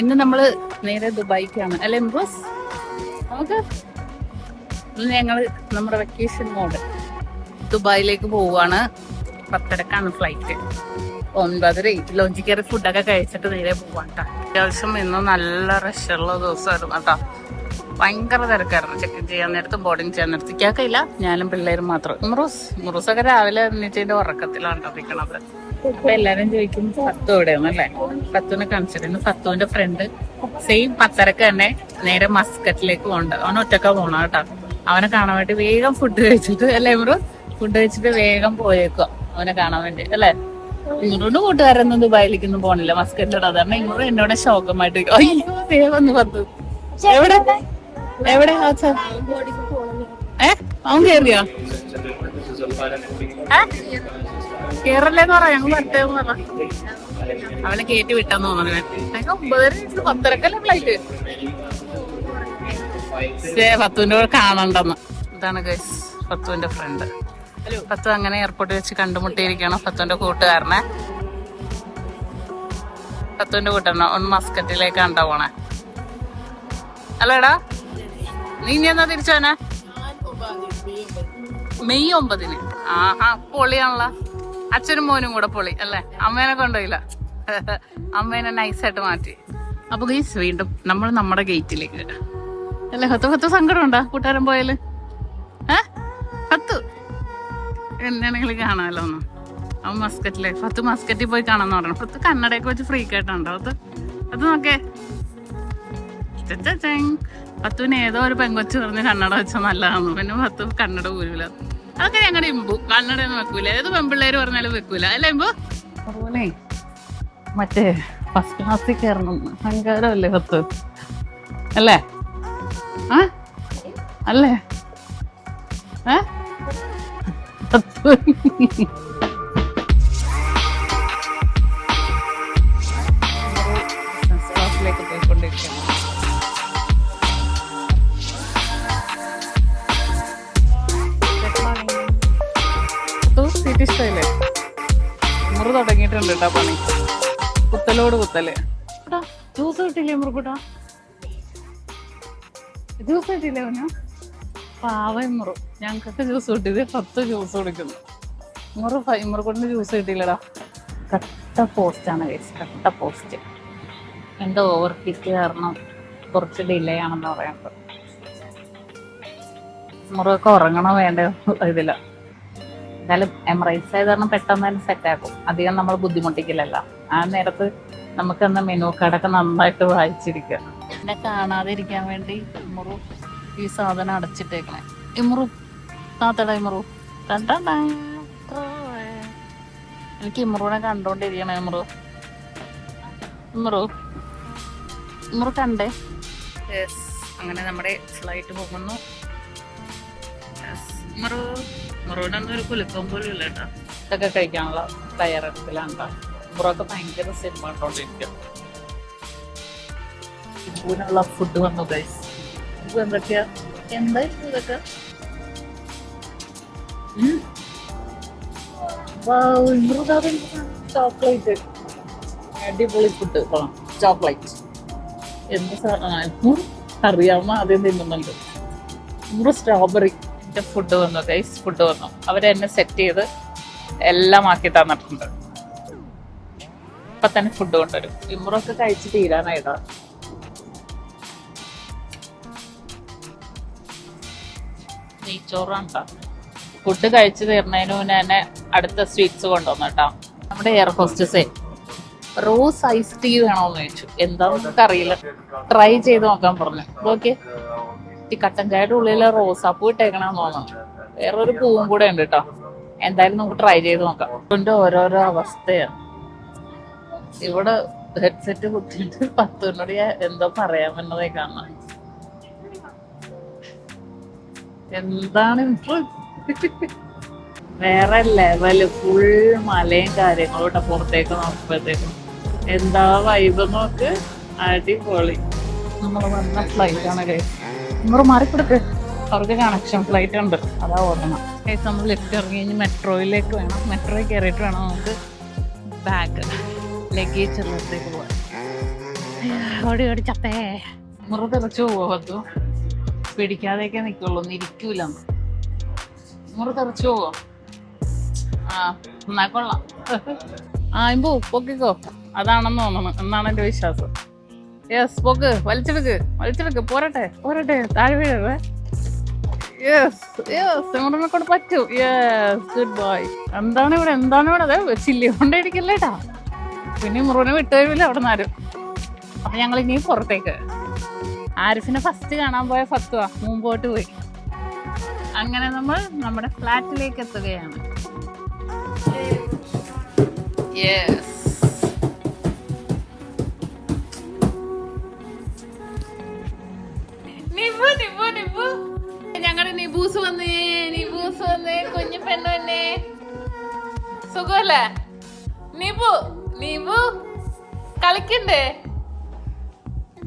ഇന്ന് നമ്മൾ നേരെ ദുബായിക്കാണ്. അല്ലെ ബോസ് നമുക്ക് ഇന്ന് ഞങ്ങൾ നമ്മുടെ വെക്കേഷൻ മോഡ് ദുബായിലേക്ക് പോവുകയാണ് പത്തരക്കാണ് ഫ്ലൈറ്റ് ഒൻപതര ലോഞ്ചിക്ക് കയറി ഫുഡൊക്കെ കഴിച്ചിട്ട് നേരെ പോവാം കേട്ടോ അത്യാവശ്യം ഇന്ന് നല്ല റഷുള്ള ദിവസമായിരുന്നു കേട്ടോ. ഭയങ്കര തിരക്കായിരുന്നു. ചെക്ക് ചെയ്യാൻ നേരത്ത് ബോർഡിങ് ചെയ്യാൻ നേരത്ത്. ഞാനും പിള്ളേരും മാത്രം. മുറൂസ് മുറൂസൊക്കെ രാവിലെ എണീച്ചതിന്റെ ഉറക്കത്തിലാണ് നിൽക്കണത് അപ്പൊ എല്ലാരും ചോദിക്കും ഫത്തു എവിടെയാണ് അല്ലേ? ഫത്തുവിനെ കാണിച്ചിരുന്നു ഫത്തുവിന്റെ ഫ്രണ്ട് സെയിം പത്തരക്ക് തന്നെ നേരെ മസ്കറ്റിലേക്ക് പോകണ്ട. അവൻ ഒറ്റക്ക പോണ കേട്ടോ. അവനെ കാണാൻ വേണ്ടി വേഗം ഫുഡ് കഴിച്ചിട്ട് അല്ലേ ഇമ്രു? ഫുഡ് കഴിച്ചിട്ട് വേഗം പോയേക്കുക അവനെ കാണാൻ വേണ്ടി അല്ലേ? ഇങ്ങോട്ട് കൂട്ടുകാരൊന്നും ദുബായിലേക്കൊന്നും പോണില്ല. മസ്കറ്റിലോട് അതാണ് ഇങ്ങോട്ട് എന്നോട് ശോകമായിട്ട്. അയ്യോ വേഗം പത്തു എവിടെ? എവിടെ? ഏ? അവൻ കേറിയോ? കേറല്ലേന്ന് പറയാം. ഞങ്ങൾ പറ അവളെ കേറ്റി വിട്ടെന്ന് തോന്നുന്നു ഞങ്ങൾ ഒമ്പതര പത്തരക്കല്ലേ ഫ്ലൈറ്റ് പത്തുവിന്റെ കൂടെ കാണണ്ടെന്ന്. ഇതാണ് ഗൈസ് പത്തുവിന്റെ ഫ്രണ്ട് പത്തു അങ്ങനെ എയർപോർട്ടിൽ വെച്ച് കണ്ടുമുട്ടിയിരിക്കണം പത്തുവിന്റെ കൂട്ടുകാരനെ. പത്തുവിന്റെ കൂട്ടുകാരനെ ഒന്ന് മസ്കറ്റിലേക്ക് കണ്ടാ പോണേ. അല്ലേടാ നീ ഇനി എന്നാ തിരിച്ചോനെ മെയ് ഒമ്പതിന്. ആഹാ പൊളിയാണല്ലോ. അച്ഛനും മോനും കൂടെ പൊളി അല്ലേ? അമ്മേനെ കൊണ്ടുപോയില്ല. അമ്മേനെ നൈസായിട്ട് മാറ്റി. അപ്പൊ ഗീസ് വീണ്ടും നമ്മൾ നമ്മുടെ ഗേറ്റിലേക്ക് അല്ലേ ഹത്തു ഹത്തു സങ്കടം ഉണ്ടാ കൂട്ടുകാരൻ പോയാൽ? ഹത്ത്. എന്നാണെങ്കിലും കാണാമല്ലോ ഒന്ന് അവൻ മസ്കറ്റിലെ ഫത്ത് മസ്കറ്റിൽ പോയി കാണാന്ന് പറഞ്ഞു. ഫത്ത് കന്നടയൊക്കെ വെച്ച് ഫ്രീ ആയിട്ടുണ്ടോ അത് അത് നോക്കേ. പത്തുവിന് ഏതോ ഒരു പെങ്കൊച്ച് പറഞ്ഞ് കന്നട വെച്ചാൽ നല്ലതാണെന്ന്. പിന്നെ പത്ത് കന്നട ഊരൂല അതൊക്കെ ഞങ്ങളുടെ ഇമ്പു. കണ്ണടയൊന്നും വെക്കൂല. ഏത് പെമ്പിള്ളേര് പറഞ്ഞാലും വെക്കൂല. അല്ലേ ഇമ്പു? അതുപോലെ മറ്റേ ഫസ്റ്റ് ക്ലാസ്സിൽ കയറണം അഹങ്കാരമല്ലേ പത്ത്? അല്ലേ? ആ? അല്ലേ? ഏ പത്ത് കേട്ടോ പണി. കുത്തലോട് കുത്തൽ. ജ്യൂസ് കിട്ടില്ലേ മുറുക്കൂട്ടാ? ജ്യൂസ് കിട്ടില്ലേ അവന്? പാവം മുറു. ഞങ്ങൾക്കൊക്കെ ജ്യൂസ് കിട്ടിയത് പത്ത് ജ്യൂസ് കുടിക്കുന്നു മുറു മുറുകൂട്ടിന് ജ്യൂസ് കിട്ടിയില്ലടാ. കട്ട പോസ്റ്റാണ് കഴിച്ചത് കട്ട പോസ്റ്റ് എന്തോ ഓവർ പിക്ക് കാരണം കുറച്ച് ഡിലേ ആണെന്ന് പറയുന്നത്. മുറുകൊക്കെ ഉറങ്ങണോ വേണ്ട ഇതില്ല എന്തായാലും എമറൈറ്റ്സ് ആയത് കാരണം പെട്ടെന്ന് തന്നെ സെറ്റ് ആക്കും. അധികം നമ്മൾ ബുദ്ധിമുട്ടിക്കില്ലല്ല. ആ നേരത്ത് നമുക്ക് അന്ന് മെനു കാർഡൊക്കെ നന്നായിട്ട് വായിച്ചിരിക്കാം എന്നെ കാണാതിരിക്കാൻ വേണ്ടി ഇമുറു ഈ സാധനം അടച്ചിട്ടേക്കണേ. ഇമുറു താത്തട ഇമുറു. എനിക്ക് ഇമുറുവിനെ കണ്ടോണ്ടിരിക്കണേ ഇമുറു ഇമുറു ഇമുറു കണ്ടേ? അങ്ങനെ നമ്മുടെ ഫ്ലൈറ്റ് പോകുന്നു. Yes. ഇമുറു മുറുവിനൊന്നും ഒരു കുലുക്കം പോലും ഇല്ല കേട്ടോ. ഇതൊക്കെ കഴിക്കാനുള്ള തയ്യാറെടുപ്പിലാണ് മുറൊക്കെ ഭയങ്കര സിനിമ കണ്ടോണ്ടിരിക്കുക ഇപ്പൂനുള്ള ഫുഡ് വന്നു ഗൈസ് ഇത് എന്തൊക്കെയാ? എന്താ ഇതൊക്കെ? ചോക്ലേറ്റ്. അടിപൊളി ഫുഡ് കൊള്ളാം. ചോക്ലേറ്റ്. എന്ത് സാ- ഇപ്പം അറിയാമോ ആദ്യം തിന്നുന്നുണ്ട്. നൂറ് സ്ട്രോബെറി എന്റെ ഫുഡ് വന്നു ഗൈസ് ഫുഡ് വന്നു. അവരെന്നെ സെറ്റ് ചെയ്ത് എല്ലാം ആക്കി തന്നിട്ടുണ്ട് ഇപ്പൊ തന്നെ ഫുഡ് കൊണ്ടുവരും. ഇമ്രൊക്കെ കഴിച്ച് തീരാനായിട്ടാ. നെയ്ച്ചോറാണ് ഫുഡ് കഴിച്ചു തീർന്നതിന് മുന്നേ തന്നെ അടുത്ത സ്വീറ്റ്സ് കൊണ്ടുവന്നു കേട്ടോ നമ്മുടെ എയർ ഹോസ്റ്റസേ റോസ് ഐസ് ടീ വേണോന്ന് ചോദിച്ചു. എന്താന്ന് നമുക്ക് അറിയില്ല. ട്രൈ ചെയ്ത് നോക്കാൻ പറഞ്ഞു. ഓക്കെ ഈ കട്ടൻ ചായയുടെ ഉള്ളിൽ റോസാപ്പൂ ഇട്ടേക്കണമെന്ന് തോന്നുന്നു. വേറൊരു പൂവും കൂടെ ഉണ്ട് കേട്ടോ എന്തായാലും നമുക്ക് ട്രൈ ചെയ്ത് നോക്കാം. ഇതിന്റെ ഓരോരോ അവസ്ഥയാണ്. ഇവിടെ ഹെഡ്സെറ്റ് കുത്തിയിട്ട് പത്തുനോട് ഞാൻ എന്തോ പറയാൻ പറ്റുന്നതേ കാണാം. എന്താണ് വേറെ ലെവൽ ഫുൾ മലയും കാര്യങ്ങളും കേട്ടോ പുറത്തേക്ക് നോക്കുമ്പോഴത്തേക്കും. എന്താ വൈബ് നോക്ക്? അടിപൊളി. നമ്മൾ വന്ന ഫ്ലൈറ്റ് ആണ് നമ്മൾ മാറിക്കൊടുക്ക്. അവർക്ക് കണക്ഷൻ ഫ്ലൈറ്റ് ഉണ്ട്. അതാ ഓർമ്മ. നമ്മൾ ലിഫ്റ്റ് ഇറങ്ങി കഴിഞ്ഞ് മെട്രോയിലേക്ക് വേണം. മെട്രോയിൽ കയറിയിട്ട് വേണം നമുക്ക് ബാഗ് ലഗേജ് ഉള്ളിടത്തേക്ക് പോകാൻ ഓടി ഓടി ചത്തേ. മുറ തെറിച്ചു പോകത്തു പിടിക്കാതെയൊക്കെ നിൽക്കുള്ളൂ ഒന്ന് ഇരിക്കൂല. മുറ തെറിച്ചു പോവോ? ആ എന്നാ കൊള്ളാം. ആ ഇമ്പോ പൊക്കിക്കോ അതാണെന്ന് തോന്നണം എന്നാണ് എന്റെ വിശ്വാസം? യെസ് പോക്ക്. വലിച്ചെടുക്ക് വലിച്ചെടുക്ക് പോരട്ടെ. പോരട്ടെ. താഴെ വീഴേ യെസ് കൊണ്ട് പറ്റും. യെസ് ഗുഡ് ബോയ് എന്താണ് ഇവിടെ? എന്താണ് ഇവിടെ? അതെ ചില്ലി കൊണ്ടിരിക്കല്ലേട്ടാ പിന്നെ മുറുവിനെ വിട്ടുതരില്ല അവിടെ നിന്നാരും അപ്പൊ ഞങ്ങൾ ഇനി പുറത്തേക്ക്. ആരിഫിനെ ഫസ്റ്റ് കാണാൻ പോയ ഫത്വ മുമ്പോട്ട് പോയി. അങ്ങനെ നമ്മൾ നമ്മുടെ ഫ്ലാറ്റിലേക്ക് എത്തുകയാണ്. യെസ് നിബൂസ് വന്നേ നിബൂസ് വന്നേ കുഞ്ഞു പെണ്ണ് വന്നേ. സുഖമല്ലേ? നിബു നിബു. കളിക്കണ്ടേ.